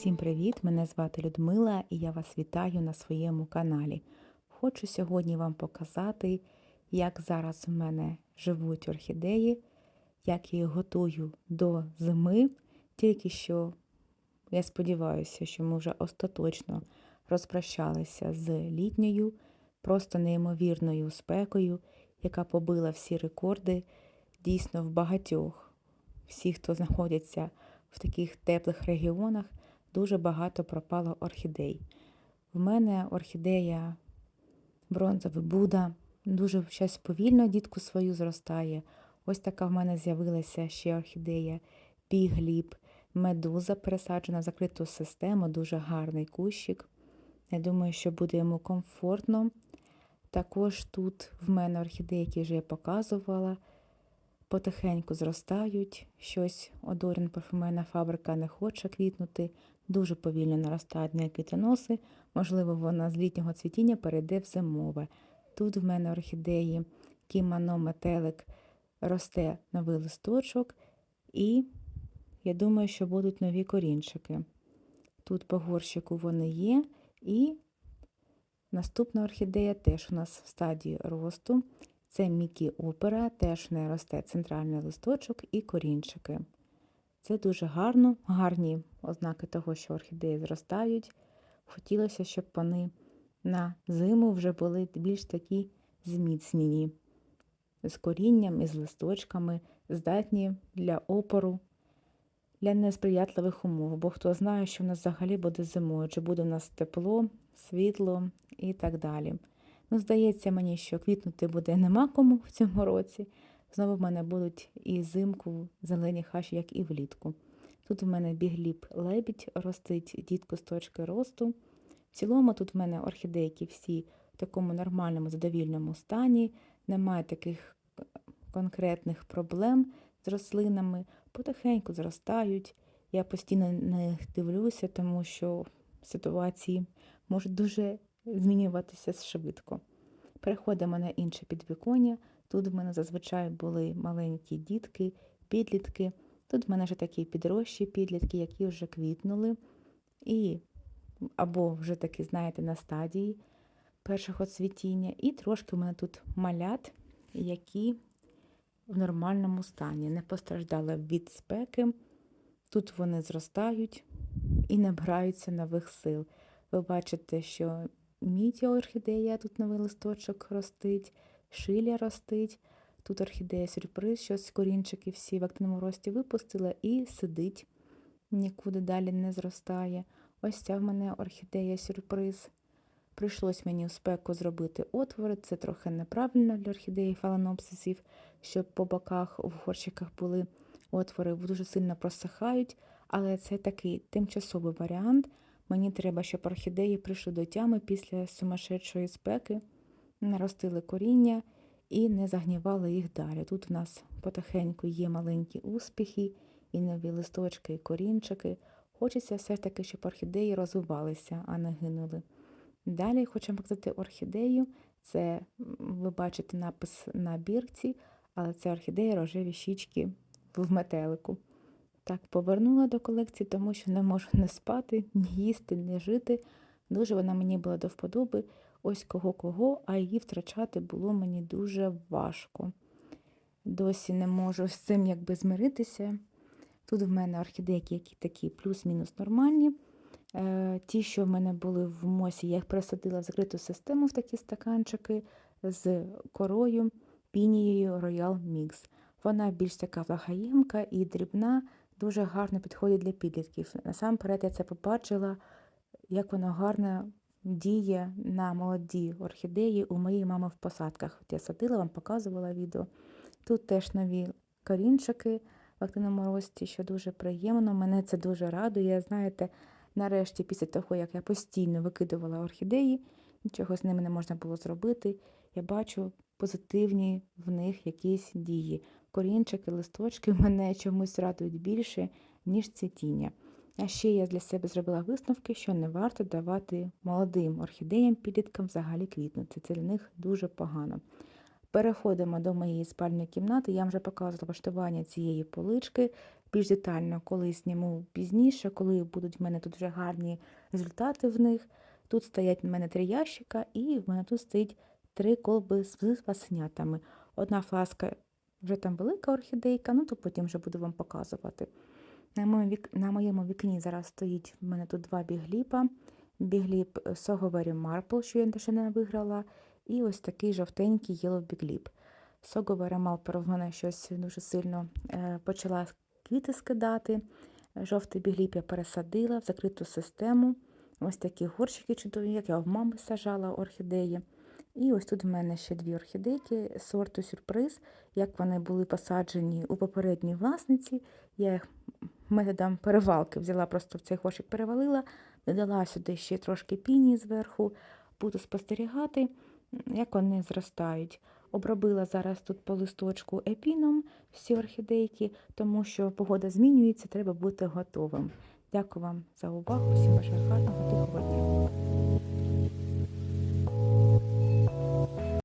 Усім привіт! Мене звати Людмила і я вас вітаю на своєму каналі. Хочу сьогодні вам показати, як зараз в мене живуть орхідеї, як я їх готую до зими. Тільки що я сподіваюся, що ми вже остаточно розпрощалися з літньою, просто неймовірною спекою, яка побила всі рекорди дійсно в багатьох. Всі, хто знаходяться в таких теплих регіонах, дуже багато пропало орхідей. В мене орхідея бронзовий Буда дуже щось повільно дітку свою зростає. Ось така в мене з'явилася ще орхідея Бігліб, медуза пересаджена в закриту систему, дуже гарний кущик. Я думаю, що буде йому комфортно. Також тут в мене орхідеї, які вже я показувала, потихеньку зростають. Щось Одорін парфюмерна фабрика не хоче квітнути, дуже повільно наростають на квітоноси. Можливо, вона з літнього цвітіння перейде в зимове. Тут в мене орхідеї кімано метелик росте новий листочок, і я думаю, що будуть нові корінчики. Тут по горщику вони є, і наступна орхідея теж у нас в стадії росту. Це Мікі Опера, теж не росте центральний листочок і корінчики. Це дуже гарно, гарні ознаки того, що орхідеї зростають. Хотілося, щоб вони на зиму вже були більш такі зміцнені, з корінням і з листочками, здатні для опору, для несприятливих умов. Бо хто знає, що в нас взагалі буде зимою, чи буде в нас тепло, світло і так далі. Ну, здається мені, що квітнути буде нема кому в цьому році. Знову в мене будуть і взимку зелені хаші, як і влітку. Тут в мене бігліп лебідь ростить дітку з точки росту. В цілому тут в мене орхідейки всі в такому нормальному, задовільному стані, немає таких конкретних проблем з рослинами, потихеньку зростають. Я постійно на них дивлюся, тому що ситуації можуть дуже змінюватися швидко. Переходимо на інше підвіконня. Тут в мене зазвичай були маленькі дітки, підлітки. Тут в мене вже такі підрощі підлітки, які вже квітнули. І або вже такі, знаєте, на стадії першого цвітіння. І трошки в мене тут малят, які в нормальному стані, не постраждали від спеки. Тут вони зростають і набираються нових сил. Ви бачите, що мідія орхідея, тут новий листочок ростить, шиля ростить. Тут орхідея сюрприз, щось корінчики всі в активному рості випустила і сидить, нікуди далі не зростає. Ось ця в мене орхідея сюрприз. Прийшлось мені у спеку зробити отвори. Це трохи неправильно для орхідеї фаленопсисів, щоб по боках в горщиках були отвори, дуже сильно просихають, але це такий тимчасовий варіант. Мені треба, щоб орхідеї прийшли до тями після сумасшедшої спеки, наростили коріння і не загнівали їх далі. Тут у нас потихеньку є маленькі успіхи, і нові листочки, і корінчики. Хочеться все ж таки, щоб орхідеї розвивалися, а не гинули. Далі хочемо показати орхідею. Це ви бачите напис на бірці, але це орхідея рожеві щічки в метелику. Так, повернула до колекції, тому що не можу не спати, ні їсти, ні жити. Дуже вона мені була до вподоби. Ось кого-кого, а її втрачати було мені дуже важко. Досі не можу з цим якби змиритися. Тут в мене орхідейки, які такі плюс-мінус нормальні. Е, ті, що в мене були в мосі, я їх пересадила в закриту систему в такі стаканчики з корою, пінією Royal Mix. Вона більш така влагаємка і дрібна, дуже гарно підходить для підлітків. Насамперед я це побачила, як вона гарно діє на молоді орхідеї у моєї мами в посадках. От я садила, вам показувала відео. Тут теж нові корінчики в активному рості, що дуже приємно. Мене це дуже радує. Знаєте, нарешті, після того, як я постійно викидувала орхідеї, нічого з ними не можна було зробити. Я бачу позитивні в них якісь дії. Корінчики, листочки мене чомусь радують більше, ніж цвітіння. А ще я для себе зробила висновки, що не варто давати молодим орхідеям підліткам взагалі квітнути. Це для них дуже погано. Переходимо до моєї спальної кімнати. Я вже показувала влаштування цієї полички більш детально, коли зніму пізніше, коли будуть в мене тут вже гарні результати в них. Тут стоять в мене три ящика, і в мене тут стоїть три колби з з. Одна фласка вже там велика орхідейка, ну то потім вже буду вам показувати. На моєму, вік... на моєму вікні зараз стоїть в мене тут два бігліпа. Бігліп Соговері Марпл, що я ще не виграла, і ось такий жовтенький Yellow бігліп. Соговері Марпл в мене щось дуже сильно е, почала квіти скидати. Жовтий бігліп я пересадила в закриту систему. Ось такі горщики чудові, як я в мами сажала орхідеї. І ось тут в мене ще дві орхідейки сорту сюрприз. Як вони були посаджені у попередній власниці. Я їх методом перевалки взяла, просто в цей горщик перевалила, додала сюди ще трошки піні зверху, буду спостерігати, як вони зростають. Обробила зараз тут по листочку епіном всі орхідейки, тому що погода змінюється, треба бути готовим. Дякую вам за увагу, всім бажаю гарного тихого дня.